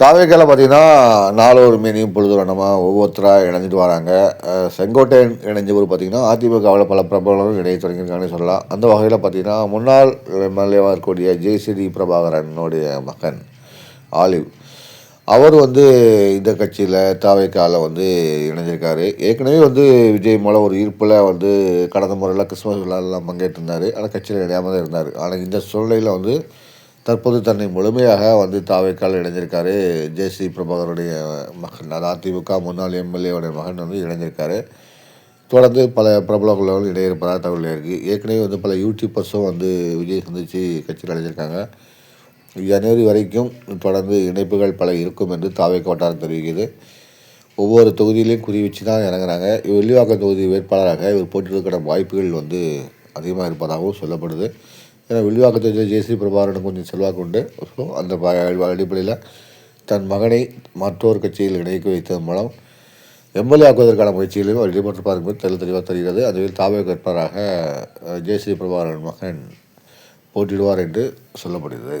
தாவேக்கால பார்த்தீங்கன்னா நாலொரு மீனையும் பொழுது வண்ணமாக ஒவ்வொருத்தராக இணைஞ்சிட்டு வராங்க. செங்கோட்டையன் இணைஞ்சவர் பார்த்தீங்கன்னா அதிமுகவில் பல பிரபலங்களும் இணைய தொடங்கியிருக்காங்கன்னு சொல்லலாம். அந்த வகையில் பார்த்தீங்கன்னா முன்னாள் எம்எல்ஏவாக இருக்கக்கூடிய ஜெய்சிடி பிரபாகரனுடைய மகன் ஆலிவ். அவர் வந்து இந்த கட்சியில் தாவைக்கால வந்து இணைஞ்சிருக்காரு. ஏற்கனவே வந்து விஜய் மூலம் ஒரு ஈர்ப்பில் வந்து கடந்த முறையில் கிறிஸ்மஸ் விழாலாம் பங்கேற்றிருந்தார். ஆனால் கட்சியில் இணையாமல் தான் இருந்தார். ஆனால் இந்த சூழ்நிலையில் வந்து தற்போது தன்னை முழுமையாக வந்து தாவைக்கால் இணைஞ்சிருக்காரு. ஜேசி பிரபாகருடைய மகன் அதிமுக முன்னாள் எம்எல்ஏவுடைய மகன் வந்து இணைஞ்சிருக்காரு. தொடர்ந்து பல பிரபலங்களும் இடையே இருப்பதாக தகவல் இருக்குது ஏற்கனவே வந்து பல யூடியூபர்ஸும் வந்து விஜய் சந்தித்து கட்சியில் அடைஞ்சிருக்காங்க ஜனவரி வரைக்கும் தொடர்ந்து இணைப்புகள் பல இருக்கும் என்று தாவே வட்டாரம் தெரிவிக்குது. ஒவ்வொரு தொகுதியிலையும் குறி வச்சு தான் இறங்குறாங்க. இவர் வெள்ளிவாக்கம் தொகுதி வேட்பாளராக இவர் போட்டியிடுவதற்கான வாய்ப்புகள் வந்து அதிகமாக இருப்பதாகவும் சொல்லப்படுது. ஏன்னா வில்லிவாக்கம் ஜெயஸ்ரீ பிரபாகரனுக்கு கொஞ்சம் செல்வாக்கு உண்டு ஸோ அந்த அடிப்படையில் தன் மகனை மற்றொரு கட்சியில் இணைக்க வைத்ததன் மூலம் எம்எல்ஏ ஆக்குவதற்கான முயற்சிகளையும் அவர் ஈடுபட்டிருப்பார் என்பது தெளிவு தெளிவாக தெரிகிறது. அதுவே தாவே வேட்பாளராக ஜெயஸ்ரீ பிரபாகரன் மகன் போட்டியிடுவார் என்று சொல்லப்படுகிறது.